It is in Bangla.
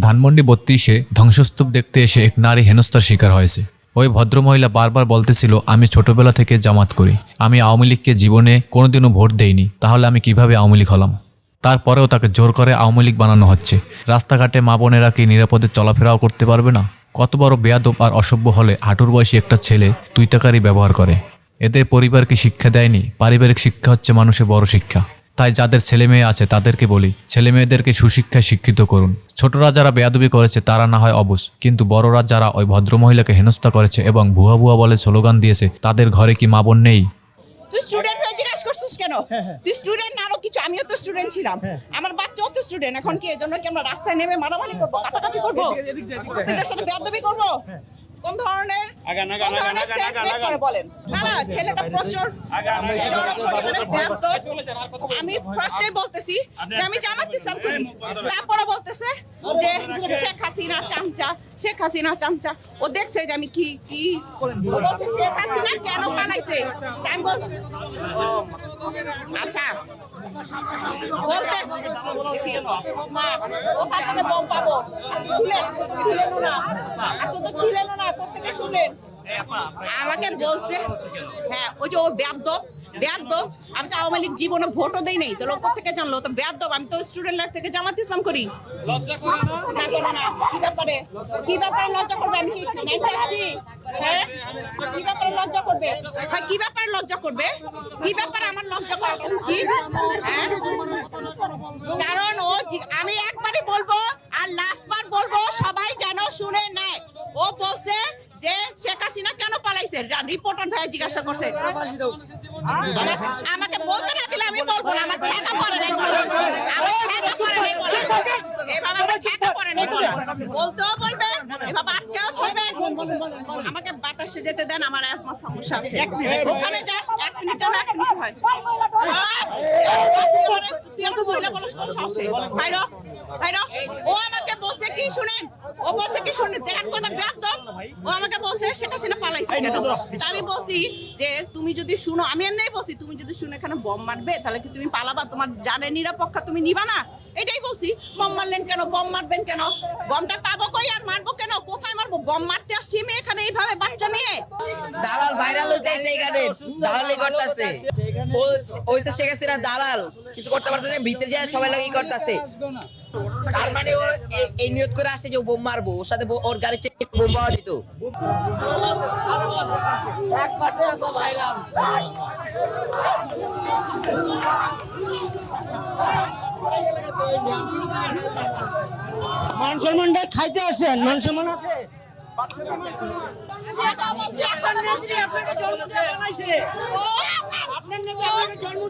ধানমন্ডি বত্রিশে ধ্বংসস্তূপ দেখতে এসে এক নারী হেনস্থার শিকার হয়েছে। ওই ভদ্রমহিলা বারবার বলতেছিল, আমি ছোটবেলা থেকে জামাত করি। আমি আওয়ামী লীগকে জীবনে কোনোদিনও ভোট দেইনি। তাহলে আমি কীভাবে আওয়ামী লীগ হলাম? তারপরেও তাকে জোর করে আওয়ামী লীগ বানানো হচ্ছে। রাস্তাঘাটে মা বোনেরা কি নিরাপদে চলাফেরাও করতে পারবে না? কত বড় বেয়াদব আর অসভ্য হলে হাঁটুর বয়সী একটা ছেলে তুইতাকারী ব্যবহার করে। এদের পরিবারকে শিক্ষা দেয়নি? পারিবারিক শিক্ষা হচ্ছে মানুষের বড় শিক্ষা। তাই যাদের ছেলে মেয়ে আছে তাদেরকে বলি ছেলে মেয়েদেরকে সুশিক্ষায় শিক্ষিত করুন। ছোটরা যারা বেয়াদবি করেছে তারা না হয় অবুজ কিন্তু বড়রা যারা ওই ভদ্রমহিলাকে হেনস্থা করেছে এবং ভুয়া ভুয়া বলে স্লোগান দিয়েছে তাদের ঘরে কি মা বোন নেই? তুই স্টুডেন্ট হয়ে জিজ্ঞাসা করছিস কেন? তুই স্টুডেন্ট না আরও কিছু? আমিও তো স্টুডেন্ট ছিলাম। আমার বাচ্চাও তো স্টুডেন্ট এখন কি এই কি আমরা রাস্তায় নেমে মারামারি করব কাটাকাটি করব? এদের সাথে বেয়াদবি করব? কোন ধরনের আগান, আগান, কোন ধরনের আগান, মেক করে বলেন? না না ছেলেটা প্রচুর চরম পরিমাণে বেয়াদব। আমি ফার্স্টে বলতেছি যে আমি জামাত ইসলাম করি। তারপরে বলতেছে যে শেখ হাসিনা চামচা শেখ হাসিনা চামচা। ও দেখছে যে আমি কি কি বলছে শেখ হাসিনা কেন তাই আমি বল ও, আচ্ছা। বলতে ওখান থেকে বম পাবো। ছিলেন না তো ছিলেনও না আমাকে বলছে হ্যাঁ ওই যে ও বেয়াদ্দব বেয়াদ্দব আমি তো আওয়ামী লীগ জীবনে ভোটও দেই নাই তো লোক থেকে জানলো? তো বেয়াদ্দব আমি তো স্টুডেন্ট লাইফ থেকে জামাত ইসলাম করি। লজ্জা করে না? না করে না। কি ব্যাপারে? কি ব্যাপারে লজ্জা করবে? আমি কি নাই আসছি? হ্যাঁ? কি ব্যাপারে লজ্জা করবে? হ্যাঁ কি ব্যাপারে লজ্জা করবে? কি ব্যাপারে আমার লজ্জা করা উচিত? হ্যাঁ কারণ ও জি- আমি একবারই বলব আর লাস্ট বার বলব সবাই যেন শুনে নেয় ও বলছে যে শেখ হাসিনা কেন পালাইছে রিপোর্টার ভাই জিজ্ঞাসা করছে। আমাকে বলতে না দিলে আমি বলব না আমার ঠেকা পড়ে নাই বলো। ঠেকা পড়ে নাই বলে। এভাবে আমার ঠেকা পড়ে নাই বলে। বলতেও বলবে এভাবে আটকেও ধরবেন আমাকে বাতাসে যেতে দেন আমার অ্যাজমা সমস্যা আছে। ওখানে যান এক মিনিট যান এক মিনিট হয়। তুই আমার মহিলা বলস কোন সাহসে? ভাইরো ভাইরো ও আমাকে বলছে কি শুনেন? ও বলছে কি শুনেন? যেখান কথা ও আমাকে বলছে শেখ হাসিনা পালাইছে। আমি বলছি যে তুমি যদি শুনো আমি এমনি বলছি তুমি যদি শুনে এখানে বম মারবে তাহলে কি তুমি পালাবা? তোমার জানে নিরাপত্তা তুমি নিবা না? এটাই বলছি বম মারলেন কেন বম মারবেন কেন? বমটা পাবো কই আর মারবো কেন? কোথায় মারবো? বম মারতে আসছি আমি এখানে এইভাবে বাচ্চা নিয়ে। দালাল ভাইরাল হইতেছে এখানে দালালি করতেছে। ওই তো শেখ হাসিনা দালাল কিছু করতে পারতেছে না, ভিতরে যায় সবাই লাগি করতেছে। তার মানে ও এই নিয়ত করে আসছে যে বোম মারবো ওর সাথে ওর গাড়ি চেক বোম পাওয়া যেত। মান সম্মানটা খাইতে আসেন মান সম্মান আছে জন্ম